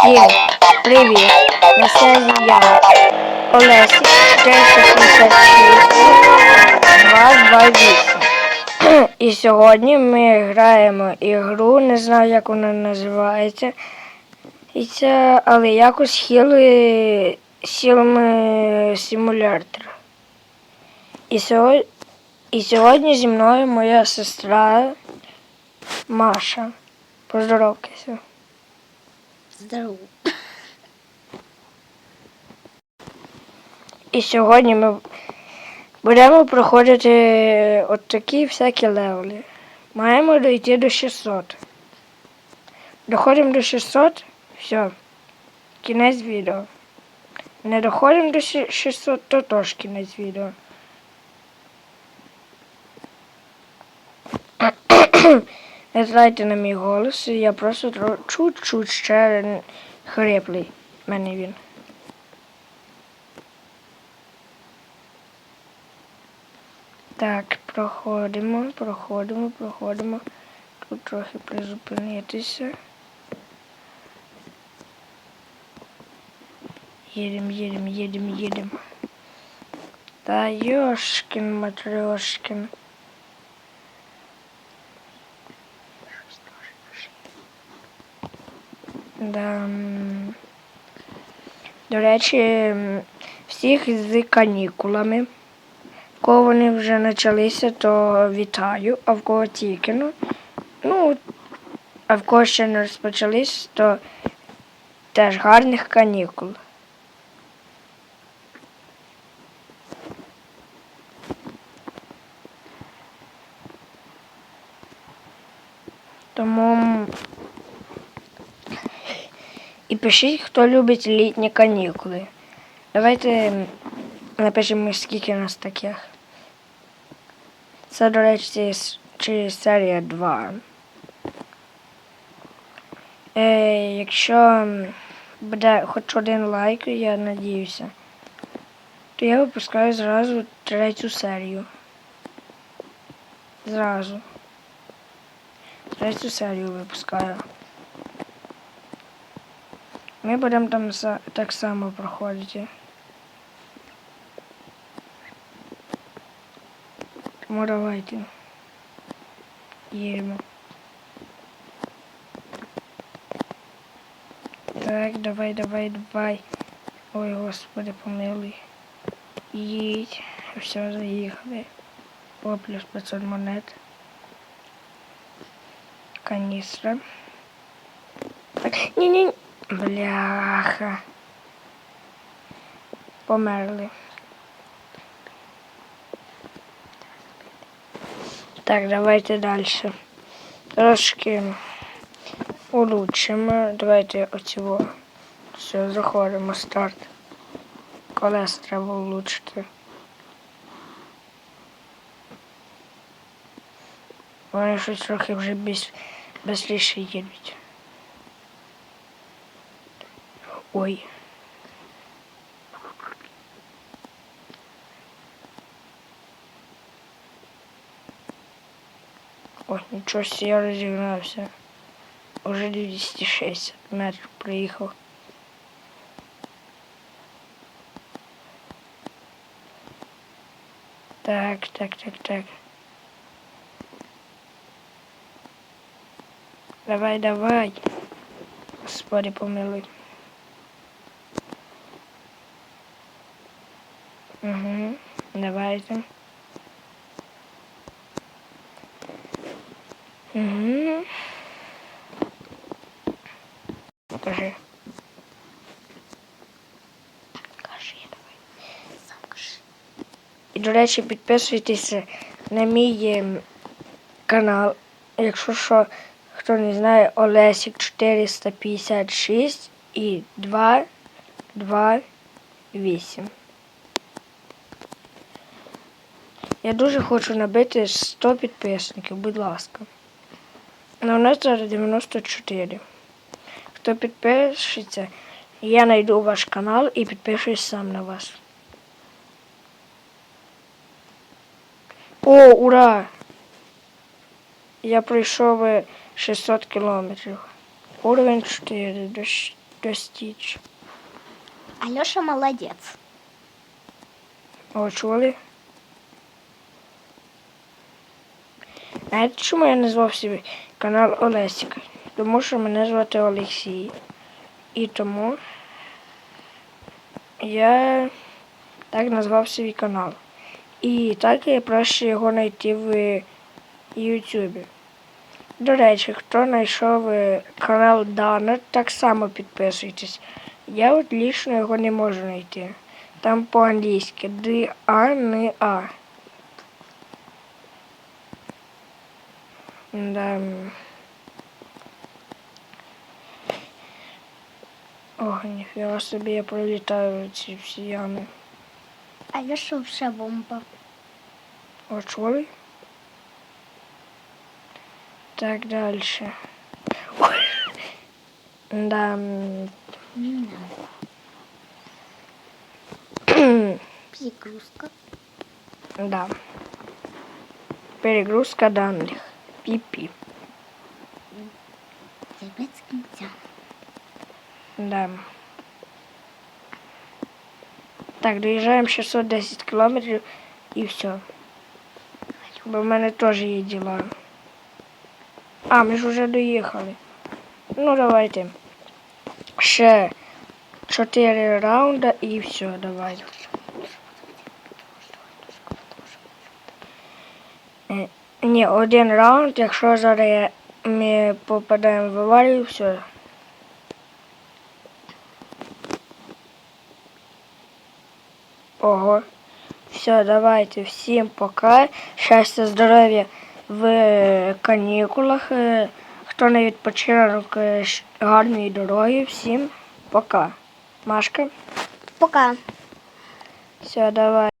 Всім привіт! На связі я, Олесик, 456 228. І сьогодні ми граємо ігру, не знаю, як вона називається. І це, але якось хіли сілами симулятор. І сьогодні, і сьогодні зі мною моя сестра Маша. Поздоровкайся. Здорово. І сьогодні ми будемо проходити от такі всякі левели. Маємо дійти до 600. Доходимо до 600, все. Кінець відео. Не доходимо до 600, то теж кінець відео. Не звертайте на мій голос, я просто чуть-чуть ще хриплий. Мене він. Так, проходимо, проходимо, проходимо. Тут трохи призупинитися. Їдем, їдем, їдем, їдем. Та Йошкін Матрьошкін. Да. До речі, всіх з канікулами. В кого вони вже почалися, то вітаю, а в кого тільки. Ну, ну, а в кого ще не розпочались, то теж гарних канікул. Тому м, і пишіть, хто любить літні канікули. Давайте напишемо, скільки нас таких. Це, до речі, чи серія 2. Е, якщо буде хоч один лайк, я надіюся, то я випускаю зразу третю серію. Зразу. Третю серію випускаю. Ми будемо там за- так само проходити. Тому давайте. Їдемо. Так, давай, давай, давай. Ой, господи, помилуй. Їдь. Все, заїхали. О, плюс 500 монет. Каністра. Так, ні-ні. Бляха. Померли. Так, давайте далі. Трошки улучшимо. Давайте оцього. Все, заходимо, старт. Колес треба улучшити. Вони щось трохи вже без, безліше їдуть. Ой. Ой, нічого себе я розігнався. Уже 260 метрів приїхав. Так, так, так, так. Давай, давай. Господи, помилуй. Угу, давайте. Угу. Покажи. Кажи давай. І, до речі, підписуйтеся на мій ем, канал. Якщо що, хто не знає, Олесик 456 і 2, 2, 8. Я дуже хочу набити 100 підписників, будь ласка. На у нас зараз 94. Хто підпишеться, я знайду ваш канал і підпишусь сам на вас. О, ура! Я пройшов е, 600 кілометрів. Уровень 4. До достичь. Алеша молодец. О, чули? Знаєте, чому я назвав собі канал Олесіка? Тому що мене звати Олексій. І тому я так назвав свій канал. І так я проще його знайти в Ютубі. До речі, хто знайшов е, канал Дана, так само підписуйтесь. Я от лічно його не можу знайти. Там по-англійськи Д Да. Ох, ніфіга собі я пролітаю ці всі ями. Алеша вообще бомба. О, чули? Так, далі. Ой. Да. м, Перегрузка. Да. Перегрузка данных. Пипи. Советским тям. Да. Так, доїжджаємо 610 кілометрів і все. Бо в мене теж є діла. А, ми ж вже доїхали. Ну, давайте. Ще 4 раунда і все, давай. Ні, один раунд, якщо зараз ми попадаємо в аварію, все. Ого. Все, давайте. Всім пока. Щастя, здоров'я в канікулах. Е, Хто на відпочинок, е, гарної дороги. Всім пока. Машка. Пока. Все, давай.